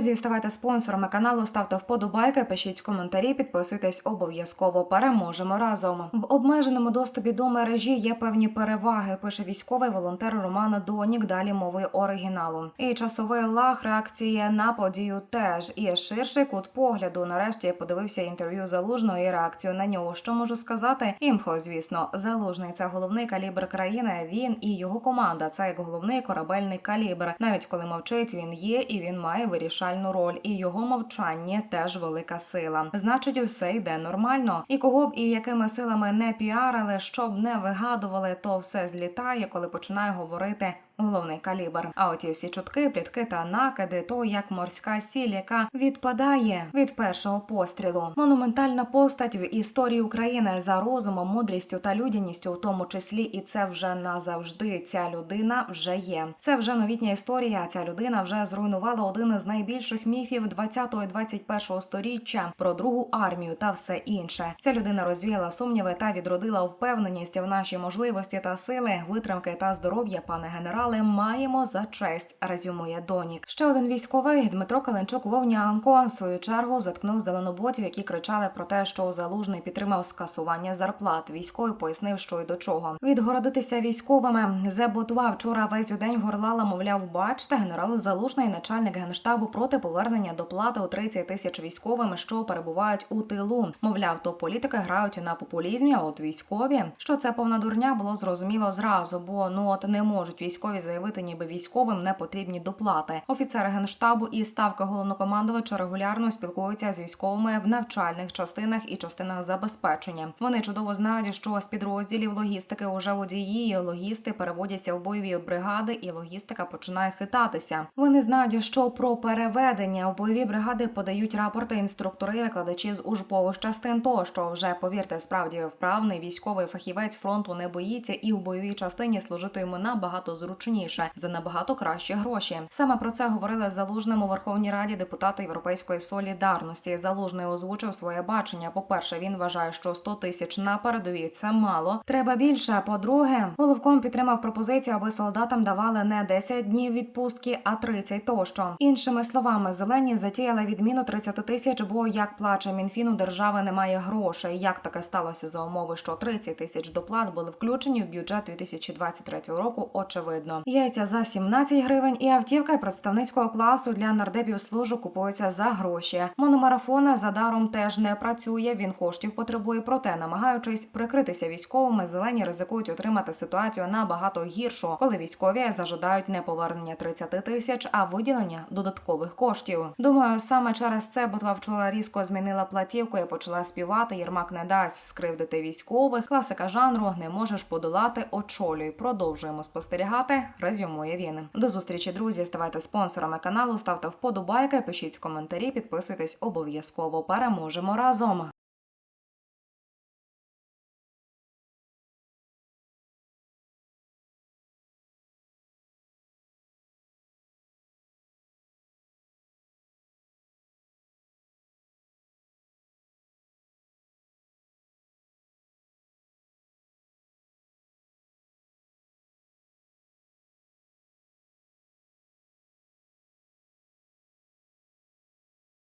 Друзі, ставайте спонсорами каналу, ставте вподобайки, пишіть коментарі, підписуйтесь обов'язково. Переможемо разом. В обмеженому доступі до мережі є певні переваги. Пише військовий волонтер Роман Донік. Далі мовою оригіналу. І часовий лаг реакції на подію теж. І ширший кут погляду. Нарешті я подивився інтерв'ю залужного і реакцію на нього. Що можу сказати? Імхо, звісно, залужний це головний калібр країни. Він і його команда. Це як головний корабельний калібр. Навіть коли мовчить, він є і він має вирішальну роль. І його мовчання теж велика сила. Значить, усе йде нормально. І кого б і якими силами не піарили, щоб не вигадували, то все злітає, коли починає говорити. Головний калібр. А оті всі чутки, плітки та накиди, то як морська сіль, яка відпадає від першого пострілу. Монументальна постать в історії України за розумом, мудрістю та людяністю, в тому числі, і це вже назавжди. Ця людина вже є. Це вже новітня історія. Ця людина вже зруйнувала один із найбільших міфів 20-го і 21-го сторіччя про другу армію та все інше. Ця людина розвіяла сумніви та відродила впевненість в нашій можливості та сили, витримки та здоров'я, пане генерале. Маємо за честь. Резюмує Донік. Ще один військовий Дмитро Каленчук Вовнянко свою чергу заткнув зеленоботів, які кричали про те, що залужний підтримав скасування зарплат. Військовий пояснив, що й до чого. Відгородитися військовими Зеботва вчора весь день горлала, мовляв, бачте, генерал Залужний, начальник генштабу проти повернення доплати у 30 тисяч військовим, що перебувають у тилу. Мовляв, то політики грають на популізмі. А от військові, що це повна дурня, було зрозуміло зразу, бо ну от не можуть військові заявити, ніби військовим не потрібні доплати. Офіцери генштабу і ставка головнокомандувача регулярно спілкуються з військовими в навчальних частинах і частинах забезпечення. Вони чудово знають, що з підрозділів логістики уже водії, логісти переводяться в бойові бригади, і логістика починає хитатися. Вони знають, що про переведення в бойові бригади подають рапорти інструктори, викладачі з учбових частин. То що вже повірте, справді вправний військовий фахівець фронту не боїться, і в бойовій частині служити йому набагато зручніше за набагато кращі гроші. Саме про це говорили залужним у Верховній Раді депутати Європейської солідарності. Залужний озвучив своє бачення. По перше, він вважає, що 100 тисяч на передовій це мало. Треба більше. По-друге, головком підтримав пропозицію, аби солдатам давали не 10 днів відпустки, а 30 тощо. Іншими словами, зелені затіяли відміну 30 тисяч, бо як плаче Мінфін, у держави немає грошей. Як таке сталося за умови, що 30 тисяч доплат були включені в бюджет 2023 року? Очевидно, яйця за 17 гривень і автівка представницького класу для нардепів служу купуються за гроші. Мономарафона за даром теж не працює. Він коштів потребує, проте намагаючись прикритися військовими, зелені ризикують отримати ситуацію набагато гіршу, коли військові зажадають не повернення 30 тисяч, а виділення додаткових коштів. Думаю, саме через це Ботва вчора різко змінила платівку і почала співати. Єрмак не дасть скривдити військових. Класика жанру не можеш подолати. Очолюй. Продовжуємо спостерігати. Резюмує він. До зустрічі, друзі. Ставайте спонсорами каналу, ставте вподобайки, пишіть коментарі, підписуйтесь обов'язково. Переможемо разом.